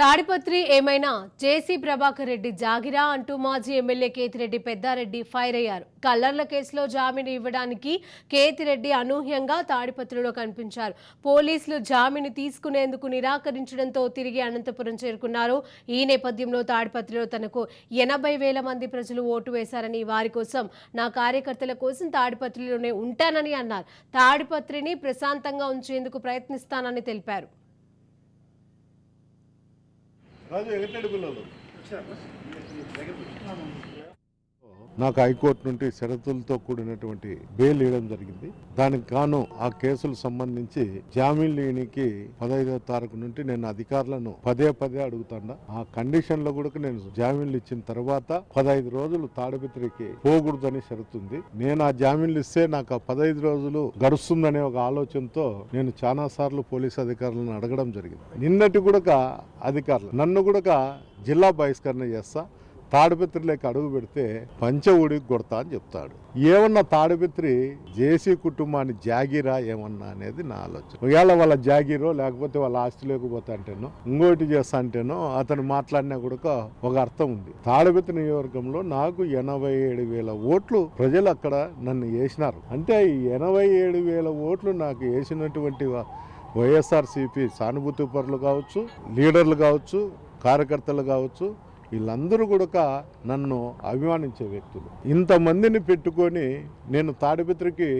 తాడిపత్రి ఏమైనా జేసీ ప్రభాకర్ రెడ్డి జాగిరా అంటూ మాజీ ఎమ్మెల్యే కేతిరెడ్డి పెద్దారెడ్డి ఫైర్ అయ్యారు. కల్లర్ల కేసులో జామీను ఇవ్వడానికి కేతిరెడ్డి అనూహ్యంగా తాడిపత్రిలో కనిపించారు. పోలీసులు జామీను తీసుకునేందుకు నిరాకరించడంతో తిరిగి అనంతపురం చేరుకున్నారు. ఈ నేపథ్యంలో తాడిపత్రిలో తనకు ఎనభై వేల మంది ప్రజలు ఓటు వేశారని వారి కోసం నా కార్యకర్తల కోసం తాడిపత్రిలోనే ఉంటానని అన్నారు. తాడిపత్రిని ప్రశాంతంగా ఉంచేందుకు ప్రయత్నిస్తానని తెలిపారు. రాజు ఎగటడి పిల్లలు. నాకు హైకోర్టు నుండి షరతులతో కూడినటువంటి బెయిల్ ఇవ్వడం జరిగింది. దానికి గాను ఆ కేసులు సంబంధించి జామీన్ లేనికి పదహైదవ తారీఖు నుండి నేను అధికారులను పదే పదే అడుగుతాను ఆ కండిషన్లో కూడా నేను జామీన్లు ఇచ్చిన తర్వాత పదహైదు రోజులు తాడిపత్రికి పోకూడదని షరతుంది. నేను ఆ జామీన్లు ఇస్తే నాకు ఆ పదహైదు రోజులు గడుస్తుందనే ఒక ఆలోచనతో నేను చాలా సార్లు పోలీస్ అధికారులను అడగడం జరిగింది. నిన్నటి కూడా అధికారులు నన్ను కూడా జిల్లా బహిష్కరణ చేస్తా తాడిపత్రిలోకి అడుగు పెడితే పంచ ఊడికి కొడతా అని చెప్తాడు. ఏమన్నా తాడిపత్రి జేసీ కుటుంబాన్ని జాగీరా ఏమన్నా అనేది నా ఆలోచన. ఒకవేళ వాళ్ళ జాగీరో లేకపోతే వాళ్ళ ఆస్తి లేకపోతే అంటేనో ఇంకోటి చేస్తా అంటేనో అతను మాట్లాడినా కూడా ఒక అర్థం ఉంది. తాడిపత్రి నియోజకవర్గంలో నాకు ఎనభై ఏడు వేల ఓట్లు ప్రజలు అక్కడ నన్ను వేసినారు అంటే ఈ ఎనభై ఏడు వేల ఓట్లు నాకు వేసినటువంటి వైఎస్ఆర్సీపీ సానుభూతి పరులు కావచ్చు లీడర్లు కావచ్చు కార్యకర్తలు కావచ్చు వీళ్ళందరూ కూడా నన్ను అభిమానించే వ్యక్తులు. ఇంతమందిని పెట్టుకొని నేను తాడిపత్రికి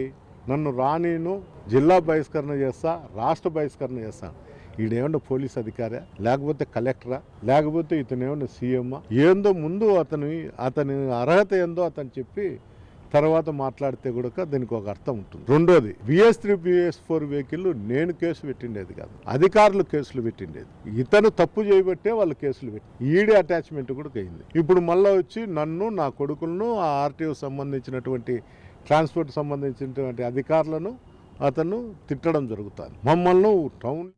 నన్ను రానీను జిల్లా బహిష్కరణ చేస్తా రాష్ట్ర బహిష్కరణ చేస్తాను ఈడేమన్నా పోలీస్ అధికారా? లేకపోతే కలెక్టరా? లేకపోతే ఇతను ఏమన్నా సీఎమ్మా? ఏందో ముందు అతని అతని అర్హత ఏందో అతను చెప్పి తర్వాత మాట్లాడితే కూడా దీనికి ఒక అర్థం ఉంటుంది. రెండోది B S three B S four vehicle నేను కేసు పెట్టిండేది కాదు. అధికారులు కేసులు పెట్టిండేది. ఇతను తప్పు చేయబట్టే వాళ్ళు కేసులు పెట్టి ఈడీ అటాచ్మెంట్ కూడా అయింది ఇప్పుడు మళ్ళీ వచ్చి నన్ను నా కొడుకులను ఆ ఆర్టీఓ సంబంధించినటువంటి ట్రాన్స్పోర్ట్ సంబంధించినటువంటి అధికారులను అతను తిట్టడం జరుగుతుంది. మమ్మల్ని టౌన్